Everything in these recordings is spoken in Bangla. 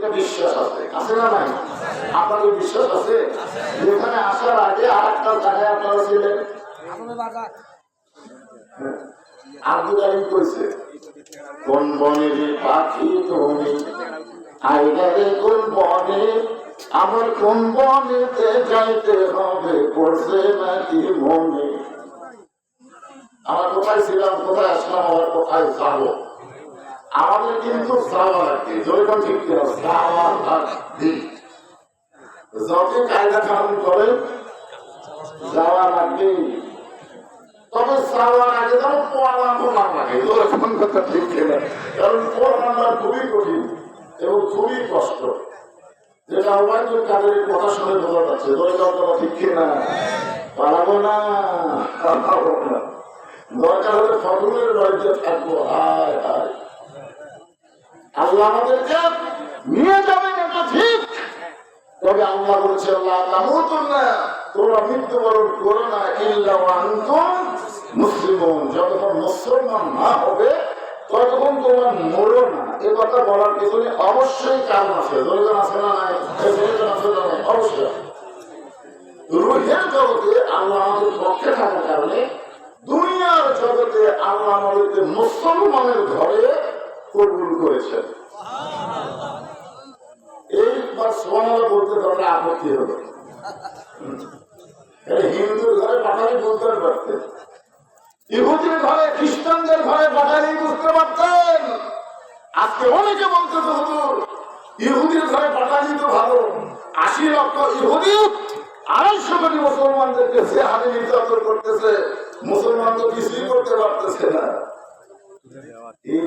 এটা বিশ্বাস আছে। আছে না নাই? আপনাদের বিশ্বাস আছে? যেখানে আসার আগে আর একটা জায়গায় আপনারা ছিলেন? আব্দুল আলিম কইছে কোন বনের পাখি তুমি? আইনারে কোন বনে? আমার কোন বনেতে যাইতে হবে? পড়ছে নাকি মনে? আমার কোথায় ছিলাম? কোথায় আসলাম? আমার কোথায় যাব? আমাদের কিন্তু যত কায়দা কানুন করে যাওয়া লাগবে। তবে আগে না কারণ খুবই কঠিন এবং খুবই কষ্ট। যেটা কথা শুনে বোঝা যাচ্ছে। দরকার কথা ঠিক না, পালাবো না। দরকার হলে ফটুলের বাড়িতে থাকব। হায় হায়। অবশ্যই কারণ আছে। দরিদ্র আছে না অবশ্যই। রুহের জগতে আল্লাহ আমাদের কারণে দুনিয়ার জগতে আল্লাহ আমাদেরকে মুসলমানের ঘরে কবুল করেছেন সোনালা বলতে তাহলে আপত্তি হলো হিন্দুর ঘরে পাঠালি বলতে পারতেন। ইহুদির ঘরে, খ্রিস্টানদের ঘরে পাঠালি বুঝতে পারতেন। আজকে অনেকে বলতেছে হুজুর, ইহুদির ঘরে পাঠালি তো ভালো। আশি লক্ষ ইহুদি, আড়াইশো কোটি মুসলমানদেরকে সে হাতে নির্যাতন করতেছে। মুসলমান তো কিছুই করতে পারতেছে না। এই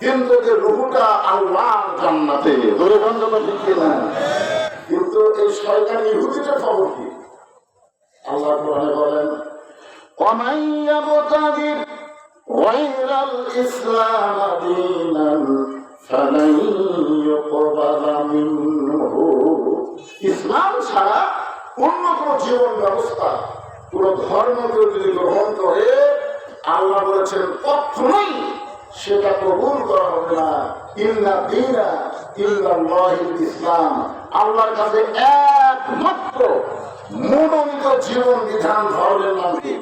কিন্তু ওদের রুহুটা আল্লাহ জান্নাতে ধরে বন্ধ ঠিক না কিন্তু এই শয়তান ইহুদিটা খবর কি আল্লাহ কোরআনে বলেন ومن يبتغي غير الإسلام دينا فلن يقبل منه ইসলাম ছাড়া অন্য কোন জীবন ব্যবস্থা কোন ধর্ম কেউ যদি গ্রহণ করে আল্লাহ বলেছেন কখনোই সেটা কবুল করা হবে না। ইল্লা দিনা ইল্লাল্লাহিল ইসলাম। আল্লাহর কাছে একমাত্র মনোনীত জীবন বিধান ধর্মের নাম কি?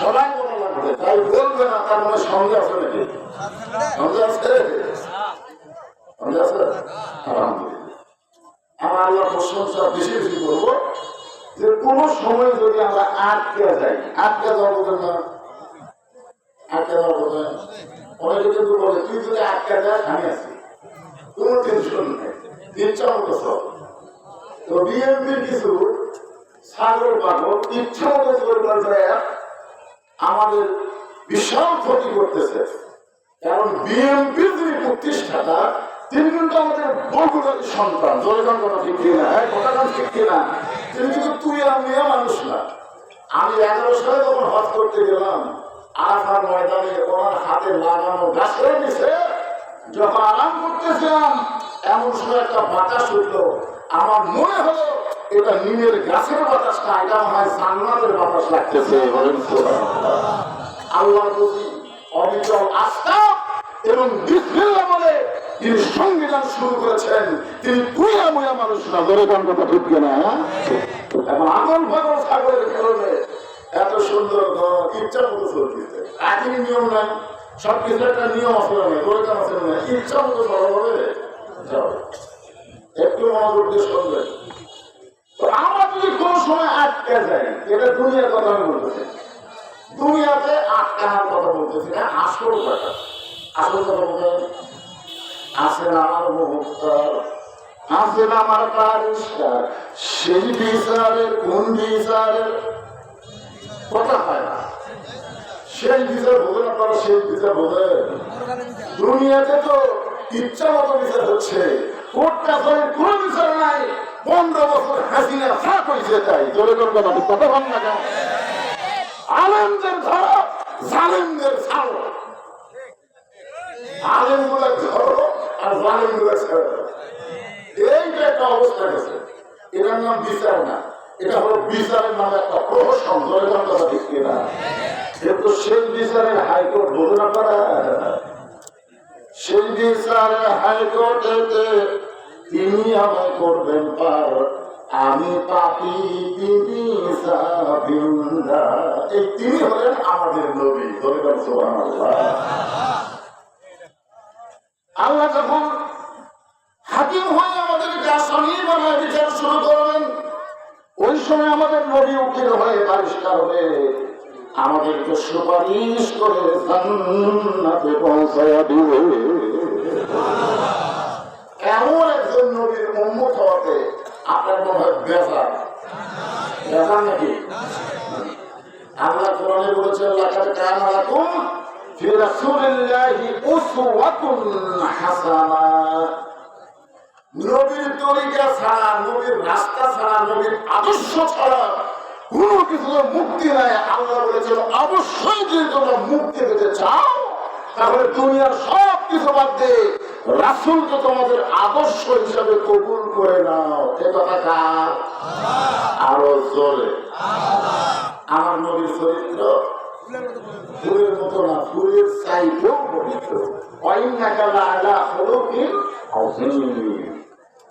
সবাই তাই বলবে না, তার মানে সঙ্গে আছে নাকি? সঙ্গে আছে? সঙ্গে আছে? আমার আল্লাহ প্রশংসা বেশি বেশি করব যে কোন সময় যদি আমরা আটকে যাই, আটকে যাওয়া না। আমাদের বিশাল ক্ষতি করতেছে। কারণ বিএনপির যিনি প্রতিষ্ঠাতা, তিনি কিন্তু আমাদের বহুজাতির সন্তান। জনগণ কথা ঠিক কিনা হ্যাঁ কথাটা ঠিক কিনা তিনি কিন্তু তুই আর মেয়ে মানুষ না। আমি এগারো সালে তখন হজ করতে গেলাম। আরাফার ময়দানে ওনার হাতে লাগানো গাছের নিচে যখন আরাম করতেছিলাম, এমন সময় একটা বাতাস উঠল। আমার মনে হলো এটা নিমের গাছের বাতাস না, এটা হয় জান্নাতের বাতাস লাগতেছে। বলেন। আল্লাহর প্রতি অবিচল আস্থা এবং বিসমিল্লাহ বলে তিনি সংবিধান শুরু করেছেন। তিনি কুয়া মুয়া মানুষ না ধরে কোন কথা ঠিক না এখন আগল পাগল সাগরের কারণে এত সুন্দর ঘর, ইচ্ছা মতো চলতেছে একই নিয়ম নাই সব কিছু একটা নিয়ম আছে না দরকার আছে না। ইচ্ছা মতো হবে একটু মনোযোগ দিয়ে শুনবেন আমরা যদি কোনো সময় আটকে যাই, এটা দুনিয়ার কথা আমি বলতেছি দুনিয়াতে আটকানোর কথা বলতেছি না, আসল কথা। আসল কথা বলতে আছেন আমার মুহূর্তার আছেন আমার কারিস্টার সেই বিচারের কোন বিচারের কথা হয় না। সেই বিচার বোঝেন আপনারা সেই বিচার বোঝেন দুনিয়াতে তো ইচ্ছা মতো বিচার হচ্ছে। কোর্ট কাছারির কোনো বিচার নাই। পনেরো বছর হাসিনা ফা করেছে তাই। জোরে করে কথা ঠিক কথা না কেন? আলেমদের ধরো, জালেমদের ছাড়ো। আলেমগুলা ধরো আর জালেমগুলা ছাড়ো। এইটা একটা অবস্থা গেছে। এটার নাম বিচার না। এটা হলো বিচারের নামে একটা প্রহসন ধরে কোন কিন্তু সেই বিচারের হাইকোর্ট বলুন আপনারা সেই বিচারে তিনি আমায় করবেন পার, আমি পাপি, তিনি এই তিনি হলেন আমাদের নবী। ধরে আল্লাহ যখন হাকিম হয়ে আমাদেরকে আসামি বানায় বিচার শুরু করবেন ওই সময় আমাদের নবী উকিল হয়ে, বারিস্তার হয়ে আমাদেরকে সুপারিশ করে জান্নাতে পৌঁছায়া দিবে। এমন একজন নবীর উম্মত হওয়াতে আপনার মনে হয় বেজার? বেজার নাকি? আল্লাহ কোরআনে বলেছেন, লাকাদ কানা লাকুম ফি রাসূলিল্লাহি উসওয়াতুন হাসানা। নবীর তরিকা ছাড়া, নবীর রাস্তা ছাড়া, নবীর আদর্শ ছাড়া কোনো কিছু মুক্তি নাই। আল্লাহ বলেছেন, অবশ্যই যদি তোমরা মুক্তি পেতে চাও, তাহলে দুনিয়ার সব কিছু বাদ দিয়ে রাসুলকে তোমাদের আদর্শ হিসাবে কবুল করে নাও। এ কথা কার? আরও জোরে। আমার নবীর চরিত্র ফুলের মতো না, ফুলের চাইতেও পবিত্র। অইনাকা আলা হলো কি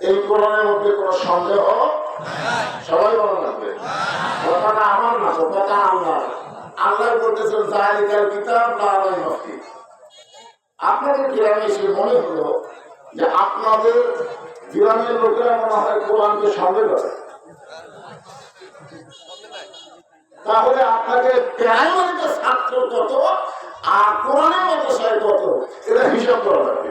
এই কোরআনের মধ্যে কোনো সন্দেহ? সবাই বলা লাগবে কথাটা আমার না তো কথা আল্লাহ আল্লাহ বলতেছেন জালিকাল কিতাব লা রাইবা ফিহ। আপনাদের গ্রামে এসে মনে হলো যে আপনাদের গ্রামের লোকেরা মনে হয় কোরআনকে সন্দেহ করে। তাহলে আপনাকে প্রাইমারিতে ছাত্র কত আর কোরআনের মাদ্রাসায় কত? এটা হিসাব করা লাগবে।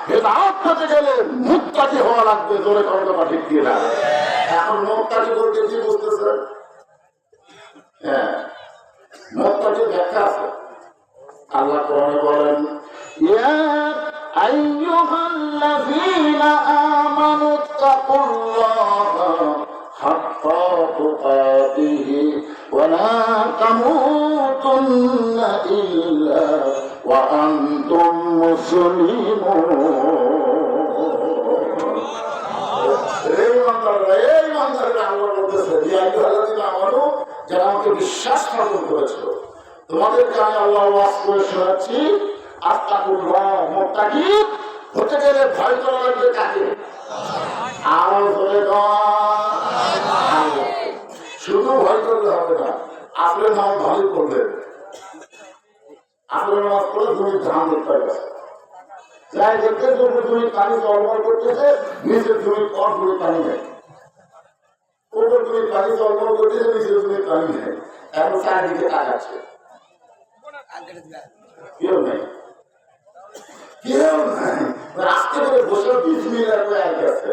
পেতে গেলে মুত্তাকি হওয়া লাগবে, জোরে করে কথা ঠিক দিয়ে না এখন মুত্তাকি বলতে কি বুঝতেছেন হ্যাঁ ওয়া আনতুম মুসলিমুন এই বান্দারা, এই যারা আমাকে বিশ্বাস স্থাপন করেছিল। তোমাদেরকে আমি আল্লাহ করে শোনাচ্ছি আত্মাকুল্লাহ মোত্তাকি হতে গেলে ভয় করা লাগবে কাকে? ধরে শুধু ভয় করলে হবে না আপনার নাম ভালো করলেন আপনার নামাজ করলে তুমি ধান দেখতে যাই দেখতে তুমি পানি করতেছে তুমি কর পানি নেয় তুমি পানি চলমল করতেছে নিচে তুমি নেয়। এখন চারিদিকে তাকাচ্ছে নেই। নাই। বিশ মিনিট করে আগে আছে।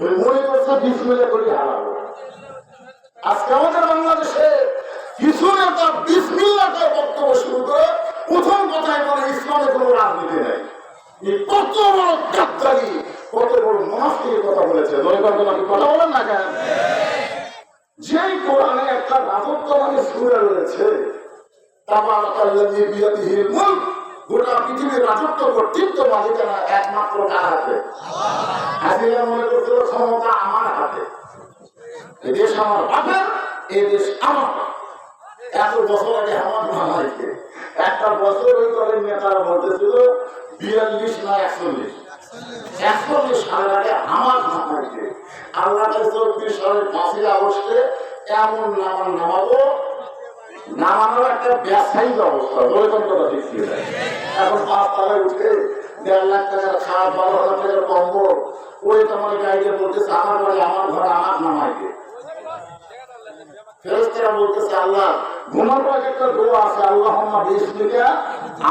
ওই মনে করছে বিশ মিনিট করে বক্তব্য শুরু প্রথম কথায় বলে ইসলামে কোনো রাজনীতি নেই। কত বড় গাদ্দারি কত বড় মুনাফিকের কথা বলেছে। দৈবাদ কথা বলেন না কেন? যেই কোরআনে একটা রাজত্ব মানে সুরে রয়েছে গোটা পৃথিবীর রাজত্ব কর্তৃত্ব একমাত্র কার মনে করছিল ক্ষমতা আমার হাতে। এ দেশ আমার বাপের, এ দেশ আমার। এত বছর আগে আমার মামাইকে একটা বছর ওই দলের নেতারা বলতেছিল, বিয়াল্লিশ না একচল্লিশ। সালের আগে আমার মামাইকে আল্লাহ চব্বিশ সালের পাঁচই আগস্টে এমন নামান নামাবো, নামানোর একটা ব্যবসায়িক অবস্থা কথা ঠিক এখন পাঁচ তালায় উঠে দেড় লাখ টাকার খাট, বারো হাজার টাকার কম্বল, ওই তোমার গাইডে বলতেছে, আমার বাড়ি আমার ঘরে, আমার নামাইকে ফেরেস্তারা বলতেছে, আল্লাহ, ঘুমানোর একটা দোয়া আছে আল্লাহ বিসমিকা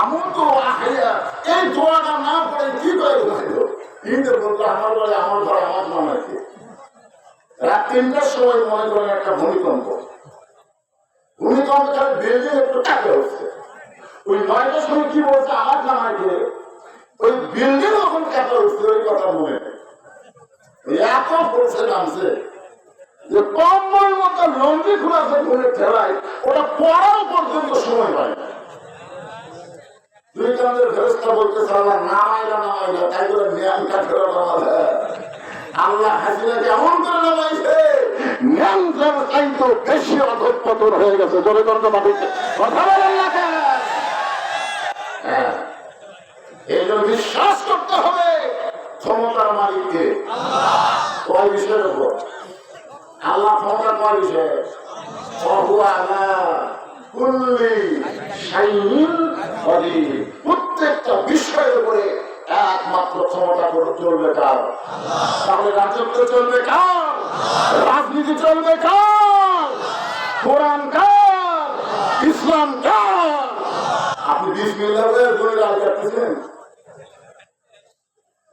আমন তো আহিয়া এই দোয়াটা না পড়ে কি করে আমার বাড়ি আমার রাত সময় মনে একটা ভূমিকম্প। একটু ওই সময় কি ওই যখন উঠছে ওই কথা মনে এত বলছে নামছে যে কম্বল মতো লঙ্গি খুলাছে ঘুরে ঠেলায়, ওটা পড়াও পর্যন্ত সময় পায় না। দুই ফেরস্তা বলতেছে, আল্লাহ নামাইলা নামাইলা তাই করে নিয়ামটা ফেরত আমাদের। আল্লাহ হাসিনাকে এমন করে নামাইছে নিয়ন্ত্রণ চাইতো বেশি অধঃপতন হয়ে না। এই জন্য বিশ্বাস করতে হবে ক্ষমতার মালিককে। কয় বিষয়ের উপর? আল্লাহ ক্ষমতা কয় আলা প্রত্যেকটা বিষয়ের উপরে একমাত্র ক্ষমতা করে চলবে কার? তাহলে রাজত্ব চলবে কার? রাজনীতি চলবে কার? কোরআন কার? ইসলাম কার? আপনি বিশ কাটতেছেন?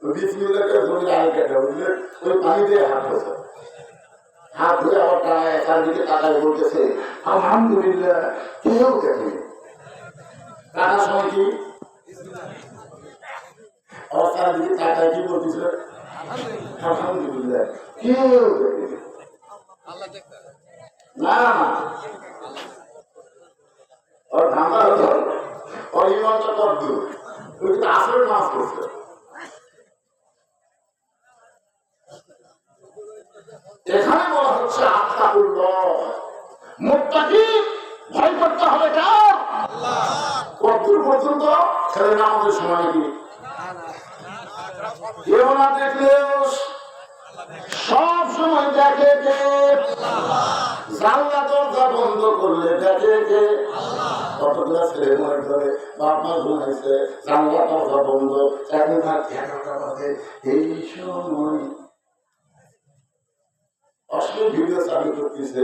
বিশ কাটা বুঝলে ওই পানি দিয়ে হাত ধরে আবার টাকায় চারদিকে টাকায় বলতেছে, আলহামদুলিল্লাহ কেউ দেখেনি কাটার সময় কি? আবার চারদিকে টাকায় কি বলতেছে? আলহামদুলিল্লাহ কেউ দেখেনি না। না ওর ধান্দা হতো ওর ইমানটা কত ওই কিন্তু আসলে নাচ করছে এখানে মুত্তাকি ভয় করতে হবে কার? কতদূর পর্যন্ত? ছেলে না আমাদের সময় নাকি কেউ না দেখলেও সব সময় দেখে কে? জানলা দরজা বন্ধ করলে দেখে কে? কতগুলো ছেলে মনে করে বাপ মা ঘুমাইছে জানলা দরজা বন্ধ এগারোটা বাজে এই সময় অশ্লীল ভিডিও চালু করতেছে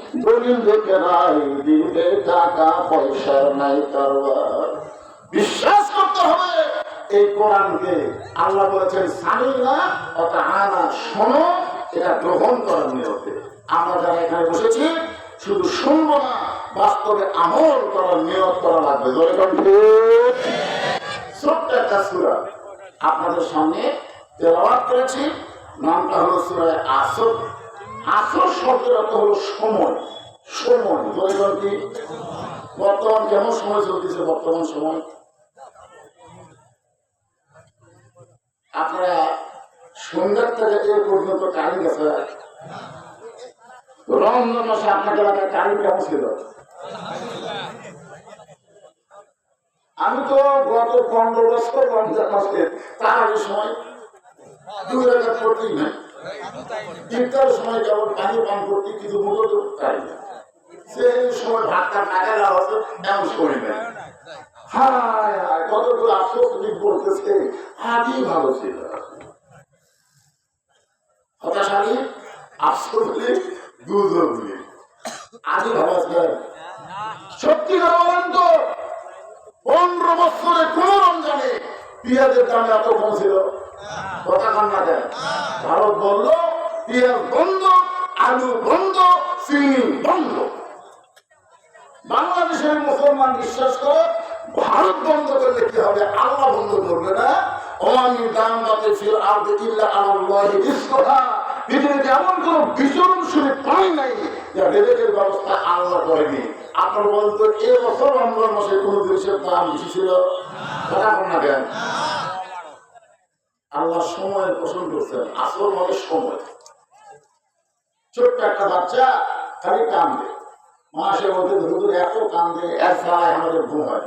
দলিল দেখে রাই দিলে টাকা পয়সার নাই কারবার। বিশ্বাস করতে হবে, এই কোরআনকে আল্লাহ বলেছেন সানি না অত আনা শোনো, এটা গ্রহণ করার নিয়তে। আমরা যারা এখানে বসেছি, শুধু শুনব না, বাস্তবে আমল করার নিয়ত করা লাগবে। কণ্ঠে ছোট্ট একটা সুরা। আপনাদের সামনে তেলাওয়াত করেছি, নামটা হলো সুরায় আসর। আসর শব্দের অর্থ হলো সময়। সময় জোরে কণ্ঠে বর্তমান কেমন সময় চলতেছে বর্তমান সময়? আপনারা সন্ধ্যার থেকে এ পর্যন্ত কারেন্ট আছে রমজান মাসে আপনাদের এলাকায় কারেন্ট কেমন ছিল? আমি তো গত পনেরো বছর রমজান মাসে তার সময় দুই হাজার পড়তেই নাই ইফতার সময় কেবল পানি পান করতে তাই সময় ভাতটা টাকা দেওয়া হতো নেই হায় হায় দিক বলতেছে আজই ভালো ছিল। সত্যি কথা বলেন তো, পনেরো বছরে কোন রমজানে পেঁয়াজের দাম এত কম ছিল? কথা কান না ভারত বলল পেঁয়াজ বন্ধ, আলু বন্ধ, চিনি বন্ধ। বাংলাদেশের মুসলমান বিশ্বাস করে, ভারত বন্ধ করলে কি হবে? আল্লাহ বন্ধ করবে না। অমানি দাম বাতে ফির আর ইল্লা আল্লাহি রিজকুহা। পৃথিবীতে এমন কোন বিচরণশীল পাই নাই যা ব্যবস্থা আল্লাহ করেনি। আপনার বলতো, এ বছর রমজান মাসে কোন জিনিসের দাম বেশি ছিল? কথা না কেন? আল্লাহ সময়ের পছন্দ করছেন, আসল মানে সময়। ছোট্ট একটা বাচ্চা খালি কান্দে। মাসে মধ্যে হুজুর এত কান্দে, এক ছাড়াই আমাদের ঘুম হয়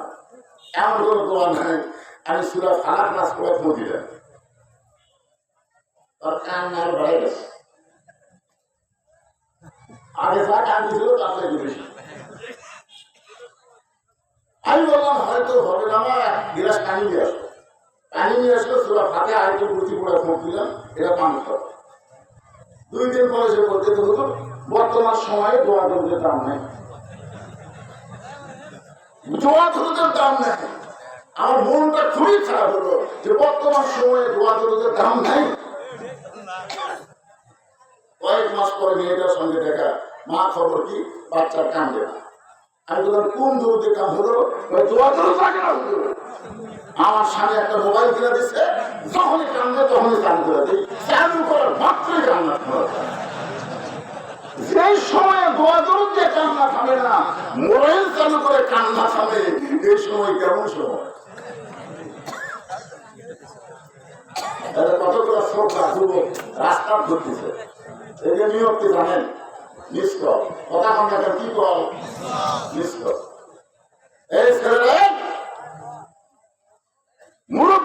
এমন কোনো দোয়া নাই আমি সুরা খারাপ নাচ করে পৌঁছে দেন তার কান আর গেছে। আগে যা কান্দি ছিল তার থেকে বেশি। আমি বললাম, হয়তো হবে না, আমার গিলাস নিয়ে আসব পানি নিয়ে আসলো সুরা ফাতে আরেকটু কুর্তি পড়ে ফোন দিলাম এটা পানি খাব দুই দিন পরে সে বলতে হুজুর বর্তমান সময়ে দোয়া দরুদের দাম নেই দোয়া দরুদের দাম নেই আমার মনটা খুবই খারাপ হলো যে বর্তমান সময়ে দোয়া দরুদের দাম নেই কয়েক মাস পরে মেয়েটার সঙ্গে দেখা মা খবর কি বাচ্চার কান্দে না আমি বললাম, কোন দরুদের কাম হলো দোয়া দরুদ লাগে না। আমার স্বামী একটা মোবাইল কিনে দিচ্ছে যখনই কান্দে তখনই চালু করে দিই। চালু করার মাত্রই কান্না যেই সময় দিয়ে কান্না থামে না, মোবাইল চালু করে কান্না থামে, এই সময় কেমন সময়? কতগুলো রাস্তা ধরতেছে যে জানেন কন কি কর এই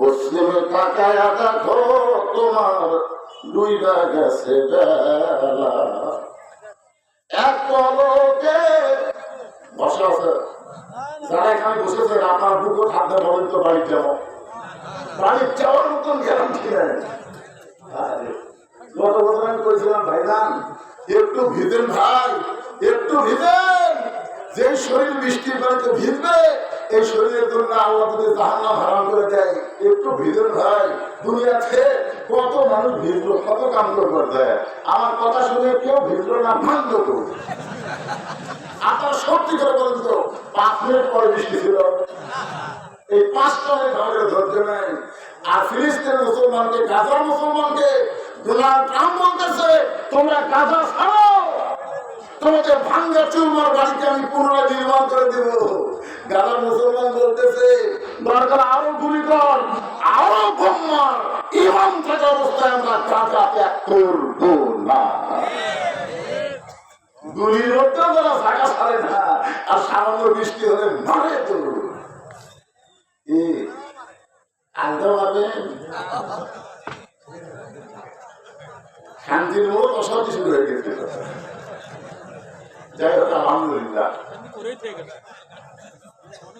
পশ্চিমে তাকায়া দেখো তোমার দুইটা গেছে বেলা। এক পলকে বসে আছে। যারা এখানে বসেছেন আপনার বুকো থাকতে বলেন তো বাড়ি কেমন বাড়ি যাওয়ার মতন গ্যারান্টি নেই গত বছর আমি করেছিলাম ভাইজান একটু ভিজেন ভাই, একটু ভিজেন। যে শরীর বৃষ্টির পানিতে ভিজবে, এই শরীরের জন্য আল্লাহ যদি জাহান্নাম হারাম করে দেয় একটু ভিজেন ভাই দুনিয়াতে কত মানুষ ভিজলো কত কাম করবার দেয় আমার কথা শুনে কেউ ভিজলো না ভাঙলো তো আপনার সত্যি করে বলেন তো, পাঁচ মিনিট পরে বৃষ্টি ছিল। এই পাঁচটা মিনিট ধৈর্য নেই। আর ফিলিস্তিনের মুসলমানকে গাজার মুসলমানকে ডোনাল্ড ট্রাম্প বলতেছে, তোমরা গাজা ছাড়ো। তোমাকে ভাঙ্গা বাড়িতে আমি পুনরায় নির্মাণ করে দেব। গাজার মুসলমান বলতেছে দরকার আরও গুলি কর আরও বোমার ইমাম থাকা অবস্থায় আমরা গাজা ত্যাগ করব না। গুলির মধ্যে যারা থাকা ছাড়ে না, আর সামান্য বৃষ্টি হলে মারে তো। আনতে পারবেন শান্তির মূল অশান্তি শুরু হয়ে গেছে। যাই হোক, আলহামদুলিল্লাহ করেই থেকে গেছে অনেক কষ্ট থেকে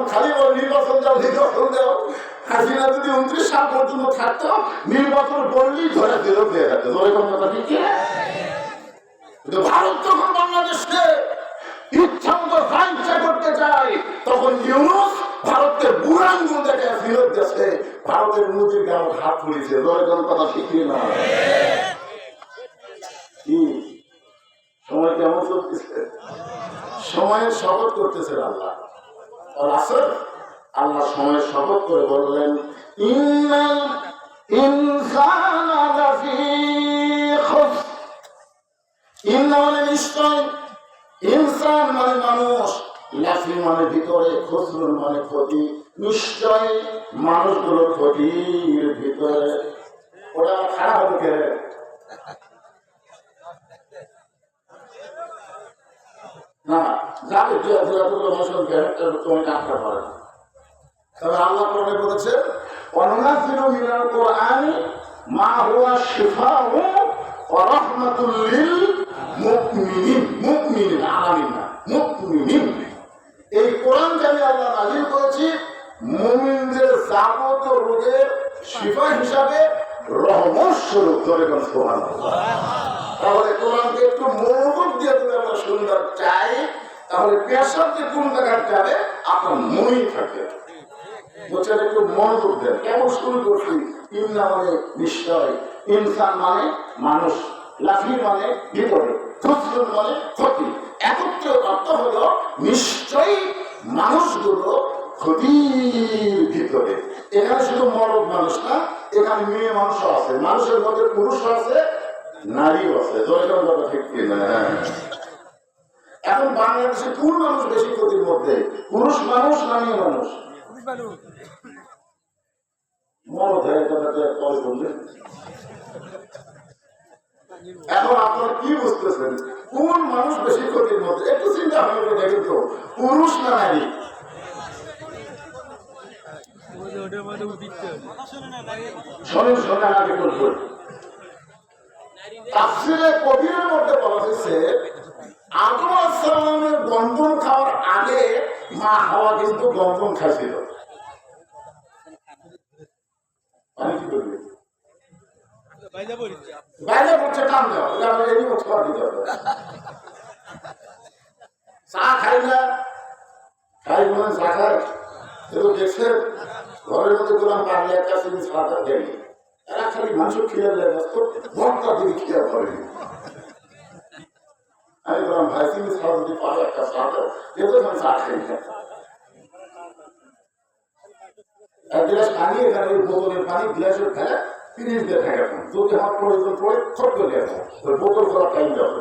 খালি বল নির্বাচন দাও নির্বাচন দাও হাসিনা যদি উনত্রিশ সাল পর্যন্ত থাকতো, নির্বাচন করলেই ধরে দিল দিয়ে যেত ধরে কোন কথা ঠিক কিন্তু ভারত যখন বাংলাদেশকে ইচ্ছা মতো যা করতে চায়, তখন ইউনুস ভারতকে বুড়াঙ্গুল দেখে ফিরত গেছে ভারতের নদীর গাও হাত পুড়িছে দশজন কথা শিখিয়ে না? সময় কেমন চলতেছে? সময়ের শপথ করতেছে আল্লাহ। আল্লাহ সময়ের শপথ করে বললেন ইন্না মানে ইনসান মানে মানুষ মানে ভিতরে মানে ক্ষতি। নিশ্চয়, মানুষগুলো ক্ষতির ভিতরে। ওরা খারাপ কে? না যাবে দু এক হাজার টুকরো মুসলকে তুমি ডাক্তার পারে আল্লাহ কোরআনে বলেছে অনাজিলু মিনাল কোরআনি মা হুয়া শিফাউ ওয়া রাহমাতুল লিল মুমিনিন মুমিনিন না, মুমিনিন। এই কোরআনকে আমি আল্লাহ নাজিল করেছি, মুমিনদের যাবতীয় রোগের শিফা হিসাবে রহমত স্বরূপ ধরে তাহলে কোরআনকে একটু মনোযোগ দিয়ে যদি আমরা সুন্দর চাই, তাহলে পেশাব যে কোন জায়গায় যাবে, আপনার মনেই থাকে নিশ্চয়। মানে মানে মানে ক্ষতি। মানুষগুলো ক্ষতির ভিতরে। এখানে শুধু মরদ মানুষ না, এখানে মেয়ে মানুষও আছে। মানুষের মধ্যে পুরুষও আছে নারীও আছে দশজন কথা ঠিক কিনা এখন বাংলাদেশে কোন মানুষ বেশি ক্ষতির মধ্যে? পুরুষ মানুষ না মেয়ে মানুষ? এখন আপনারা কি বুঝতেছেন? কোন মানুষ বেশি ক্ষতির মধ্যে? একটু চিন্তা ভাবনা দেখেন তো পুরুষ না নারী? শোনেন শোনেন আগে তাফসিরে কবিরের মধ্যে বলা হয়েছে আদম আসসালামের গন্ধম খাওয়ার আগে মা হাওয়া কিন্তু গন্ধম খাইছিল। আমি কি করবি বাইরে পড়ছে কাম দেওয়া এটা আমরা এই মতো খাওয়া দিতে হবে। চা খাই না খাই মানে চা দেখছে ঘরের মধ্যে গেলাম পারলে একটা শুধু চাটা দেয় এরা খালি মাংস খেয়ে দেয় ব্যস্ত ভর্তা দিকে খেয়ে করে আমি বললাম ভাই তুমি ছাড়া যদি পারে একটা চা দাও যেহেতু আমি চা খাই না এক গ্লাস পানি এখানে ওই বোতলের পানি গ্লাসের ফেলে তিরিশ দিয়ে থাকে যদি আমার প্রয়োজন পড়ে ছোট্ট দিয়ে ওই বোতল করার টাইম দেওয়া